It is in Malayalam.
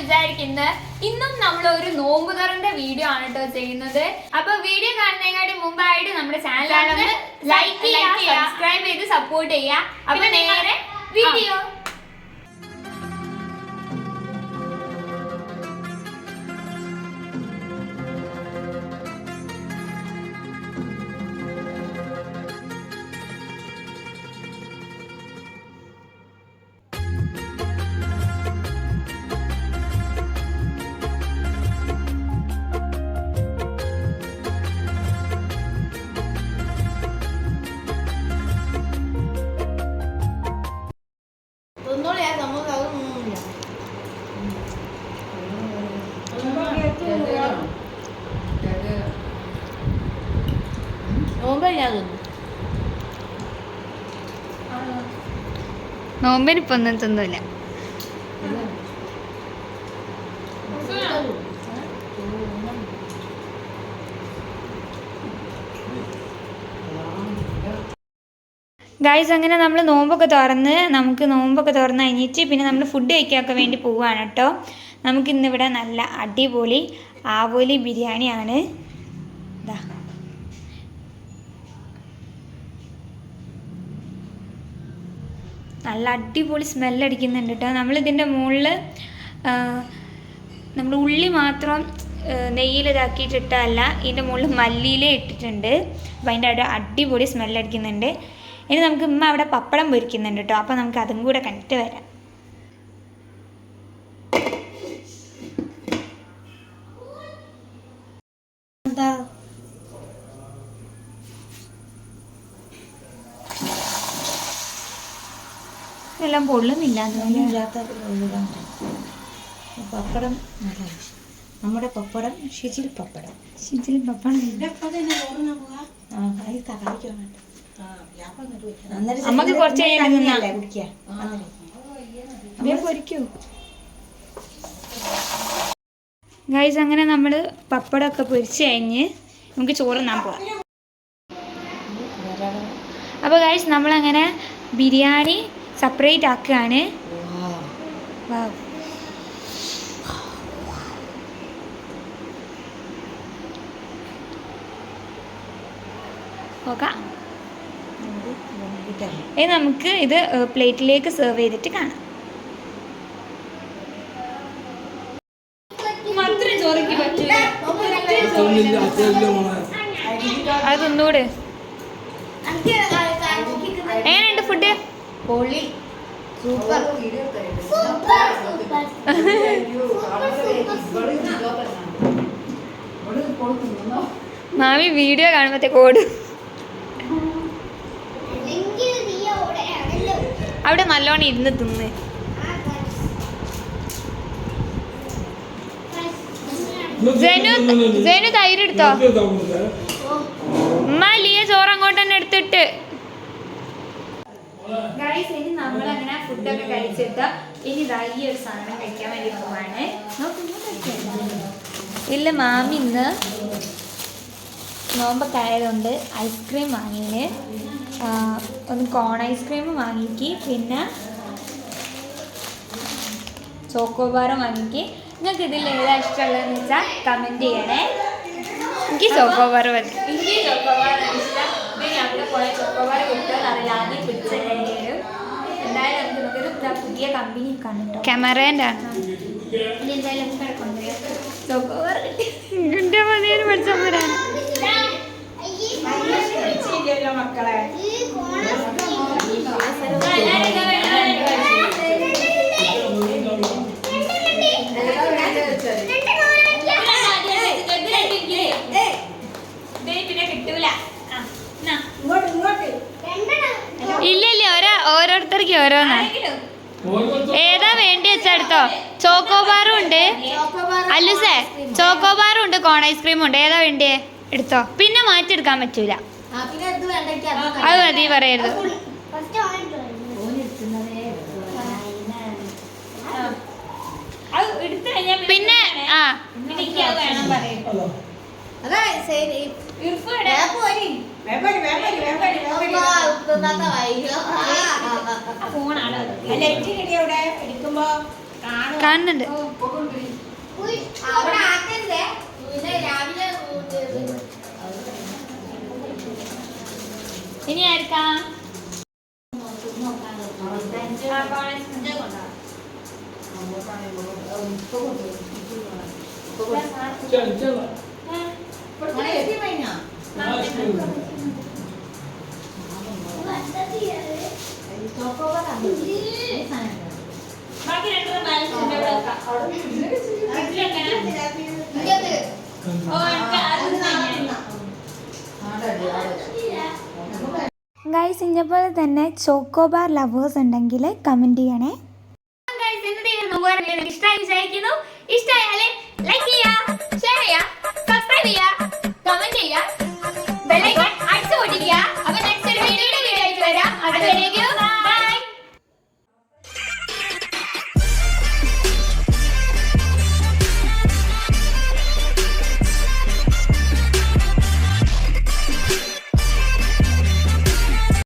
വിചാരിക്കുന്നത്. ഇന്നും നമ്മൾ ഒരു നോമ്പ് തുറന്റെ വീഡിയോ ആണ് കേട്ടോ ചെയ്യുന്നത്. അപ്പൊ വീഡിയോ കാണുന്നതിനായിട്ട് മുമ്പായിട്ട് നമ്മുടെ ചാനലാണ് ലൈക്ക് ചെയ്യുക സബ്സ്ക്രൈബ് ചെയ്ത് സപ്പോർട്ട് ചെയ്യുക അപ്പൊ നേരെ നോമ്പല്ലാതൊന്നും നോമ്പിനിപ്പോ ഒന്നും തിന്നില്ല ഗായ്സ് അങ്ങനെ നമ്മൾ നോമ്പൊക്കെ തുറന്ന് നമുക്ക് നോമ്പൊക്കെ തുറന്ന് കഴിഞ്ഞിട്ട് പിന്നെ നമ്മൾ ഫുഡ് കഴിക്കാനൊക്കെ വേണ്ടി പോവുകയാണ് കേട്ടോ. നമുക്കിന്നിവിടെ നല്ല അടിപൊളി ആവോലി ബിരിയാണിയാണ്. ഇതാ നല്ല അടിപൊളി സ്മെല്ലടിക്കുന്നുണ്ട് കേട്ടോ നമ്മളിതിന്റെ മുകളിൽ നമ്മൾ ഉള്ളി മാത്രം നെയ്യിൽ ഇതാക്കിയിട്ടിട്ടല്ല ഇതിന്റെ മുകളിൽ മല്ലിയിലേ ഇട്ടിട്ടുണ്ട്. അപ്പോൾ അതിന്റെ അവിടെ അടിപൊളി സ്മെല്ലടിക്കുന്നുണ്ട് ഇനി നമുക്ക് ഉമ്മ അവിടെ പപ്പടം പൊരിക്കുന്നുണ്ട് കേട്ടോ അപ്പോൾ നമുക്ക് അതും കൂടെ കണ്ടിട്ട് വരാം. എല്ലാം പൊള്ളുന്നില്ല പപ്പടം നല്ല നമ്മുടെ പപ്പടം ഷിജിൽ പപ്പടം. ഷിജിൽ പപ്പടം. അമ്മയ്ക്ക് കുറച്ച് പൊരിക്കൂ. ഗൈസ് അങ്ങനെ നമ്മൾ പപ്പടമൊക്കെ പൊരിച്ച് കഴിഞ്ഞ് നമുക്ക് ചോറ് തിന്നാൻ പോവാം അപ്പോൾ ഗൈസ് നമ്മളങ്ങനെ ബിരിയാണി സെപ്പറേറ്റ് ആക്കുകയാണ്. ഇനി നമുക്ക് ഇത് പ്ലേറ്റിലേക്ക് സെർവ് ചെയ്തിട്ട് കാണാം. അത് തിന്നൂട് എങ്ങനെയുണ്ട് ഫുഡ് പൊളി. സൂപ്പർ. മാമി വീഡിയോ കാണുമ്പോഴത്തേക്ക് ഓടും. അവിടെ നല്ലോണം ഇരുന്ന് തിന്ന്. ജനു ജനു തൈര് എടുത്തോ ഉമ്മ ലിയ ചോറ് അങ്ങോട്ട് തന്നെ എടുത്തിട്ട് ഗൈസ് ഇനി നമ്മളങ്ങനെ ഫുഡൊക്കെ കഴിച്ചിട്ട് ഇനി ഇതാ ഈ ഒരു സാധനം കഴിക്കാൻ വേണ്ടി പോവാണ്. ഇല്ല മാമി ഇന്ന് നോമ്പൊക്കെ ആയതുകൊണ്ട് ഐസ്ക്രീം വാങ്ങിന്. ഒന്ന് കോൺ ഐസ്ക്രീം വാങ്ങിക്ക്. പിന്നെ ചോക്കോബാറും വാങ്ങിക്ക്. നിങ്ങൾക്ക് ഇതിൽ ഏതാ ഇഷ്ടമുള്ളതെന്ന് വെച്ചാൽ കമന്റ് ചെയ്യണേ. എനിക്ക് ചോക്കോബാർ മതി. എനിക്ക് ചോക്കോബാർ ഇഷ്ടം. പിന്നെ അവിടെ പോയ ചോക്കോബാർ കിട്ടുമെന്ന് അറിയില്ല. ആദ്യം പിടിച്ചതായാലും എന്തായാലും നമുക്ക് നോക്കിയത് ഇതാ പുതിയ കമ്പനി കണ്ടിട്ടോ ക്യാമറേന്റെ മക്കളെ ഇല്ല ഇല്ല ഓരോ ഓരോരുത്തർക്ക് ഓരോന്നാ. ഏതാ വേണ്ടി വെച്ചെടുത്തോ ചോക്കോബാറും ഉണ്ട്. അല്ലുസേ ചോക്കോബാറും ഉണ്ട് കോൺ ഐസ്ക്രീമും ഉണ്ട്. ഏതാ വേണ്ടിയേ? എടുത്തോ. പിന്നെ മാറ്റിയെടുക്കാൻ പറ്റൂല. അത് മതി പറയരുത്. പിന്നെ ആ. അതാ ശരി. കാണുന്നുണ്ട്. ഇനി ആർക്കാ? ചെല ചെല വെക്കാം. ഇന്നെ പോലെ തന്നെ. ഗൈസ് ചോക്കോബാർ ലവേഴ്സ് ഉണ്ടെങ്കിൽ കമന്റ് ചെയ്യണേ ഇഷ്ടമായി